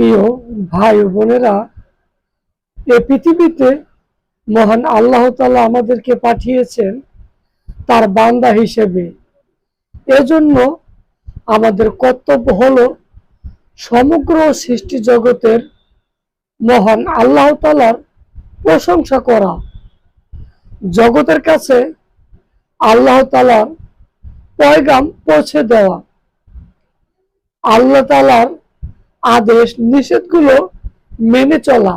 প্রিয় ভাই বোনেরা, এ পৃথিবীতে মহান আল্লাহ তালা আমাদেরকে পাঠিয়েছেন তার বান্দা হিসেবে। এজন্য আমাদের কর্তব্য হলো সমগ্র সৃষ্টি জগতের মহান আল্লাহ তালার প্রশংসা করা। জগতের কাছে আল্লাহ তালার পয়গাম পৌঁছে দেওয়া। আল্লাহ তালার আদেশ নিষেধগুলো মেনে চলা।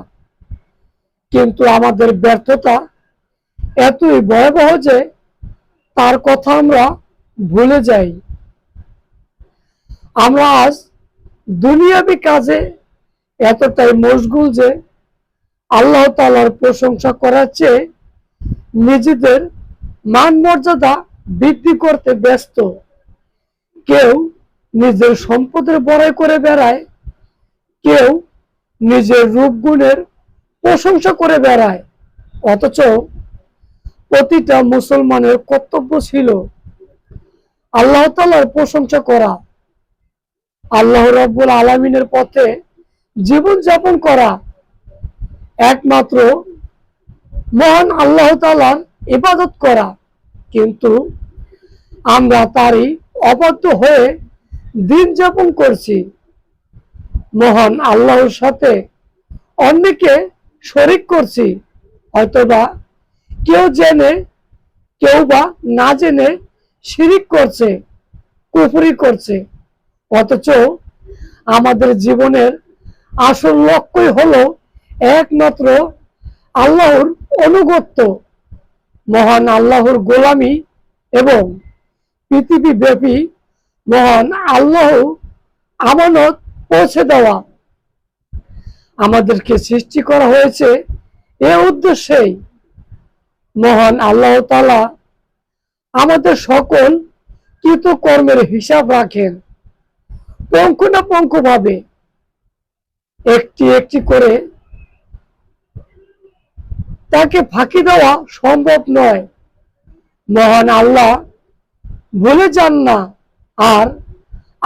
কিন্তু আমাদের ব্যর্থতা এতই ভয়াবহ যে তার কথা আমরা ভুলে যাই। আমরা আজ দুনিয়াবি কাজে এতটাই মশগুল যে আল্লাহ তালার প্রশংসা করার চেয়ে নিজেদের মান মর্যাদা বৃদ্ধি করতে ব্যস্ত। কেউ নিজের সম্পদের বড়াই করে বেড়ায় কেউ নিজের রূপ গুণের প্রশংসা করে বেড়ায়। অথচ প্রতিটা মুসলমানের কর্তব্য ছিল আল্লাহ তালার প্রশংসা করা। আল্লাহ রব্বুল আলমিনের পথে জীবন যাপন করা একমাত্র মহান আল্লাহ তালার ইবাদত করা। কিন্তু আমরা তারই অবাধ্য হয়ে দিন যাপন করছি। মহান আল্লাহর সাথে অন্যকে শরিক করছি হয়তোবা কেউ জেনে, কেউ বা না জেনে শিরিক করছে, কুফরি করছে। অথচ আমাদের জীবনের আসল লক্ষ্যই হলো একমাত্র আল্লাহর অনুগত্য। মহান আল্লাহর গোলামি এবং পৃথিবী ব্যাপী মহান আল্লাহ আমানত পৌঁছে দেওয়া। আমাদেরকে সৃষ্টি করা হয়েছে এ উদ্দেশ্যেই। মহান আল্লাহ তালা আমাদের সকল কৃতকর্মের হিসাব রাখেন। পঙ্কুনাপঙ্ক ভাবে একটি একটি করে তাকে ফাঁকি দেওয়া সম্ভব নয়। মহান আল্লাহ ভুলে যান না। আর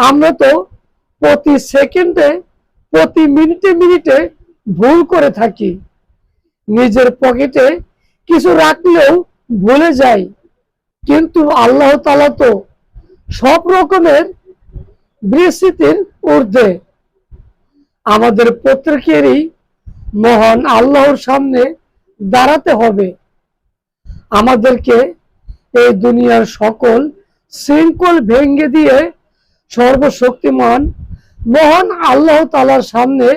আমরা তো প্রতি সেকেন্ডে, প্রতি মিনিটে মিনিটে ভুল করে থাকি। নিজের পকেটে কিছু রাখলেও ভুলে যাই। কিন্তু আল্লাহ তালা তো সব রকমের বিস্তৃতির ঊর্ধ্বে। আমাদের প্রত্যেকেরই মহান আল্লাহর সামনে দাঁড়াতে হবে। আমাদেরকে এই দুনিয়ার সকল শৃঙ্খল ভেঙ্গে দিয়ে সর্বশক্তিমান মহান আল্লাহ তালার সামনে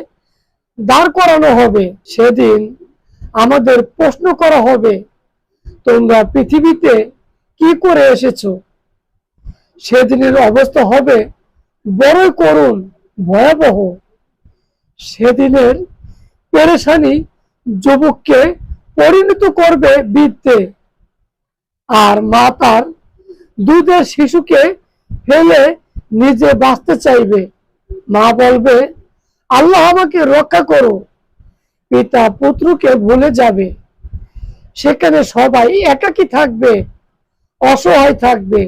দাঁড় করানো হবে, সেদিন আমাদের প্রশ্ন করা হবে, তোমরা পৃথিবীতে কি করে এসেছ? সেদিনের অবস্থা হবে বড়ই করুণ, ভয়াবহ। সেদিনের পেরেশানি যুবককে পরিণত করবে বৃদ্ধে, আর মা তার দুধের শিশুকে ফেলে নিজে বাঁচতে চাইবে। মা বলবে, আল্লাহ আমাকে রক্ষা করো। পিতা পুত্রকে ভুলে যাবে। সেখানে সবাই একাকী থাকবে, অসহায় থাকবে।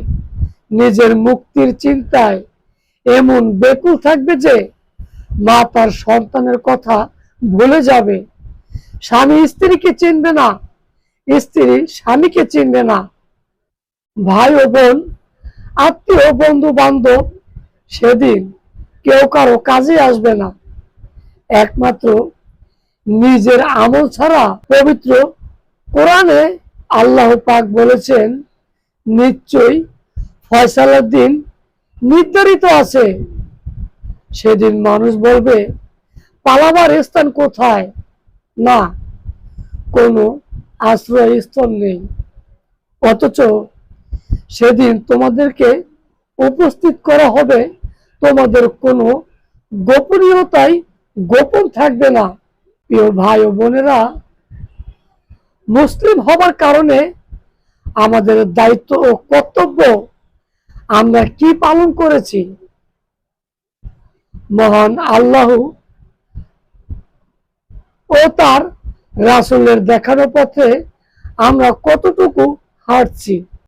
নিজের মুক্তির চিন্তায় এমন বেকুল থাকবে যে, মা তার সন্তানের কথা ভুলে যাবে। স্বামী স্ত্রীকে চিনবে না, স্ত্রী স্বামীকে চিনবে না। ভাই ও বোন, আত্মীয় বন্ধু বান্ধব সেদিন কেউ কারও কাজে আসবে না। একমাত্র নিজের আমল ছাড়া পবিত্র কোরআনে আল্লাহ পাক বলেছেন, নিশ্চয়ই ফয়সালার দিন নির্ধারিত আছে। সেদিন মানুষ বলবে, পালাবার স্থান কোথায়? না, কোনো আশ্রয় স্থল নেই। অথচ সেদিন তোমাদেরকে উপস্থিত করা হবে তোমাদের কোনো গোপনীয়তাই গোপন থাকবে না। প্রিয় ভাই ও বোনেরা, মুসলিম হবার কারণে আমাদের দায়িত্ব ও কর্তব্য আমরা কি পালন করেছি? মহান আল্লাহ ও তার রাসুলের দেখানো পথে আমরা কতটুকু হাঁটছি?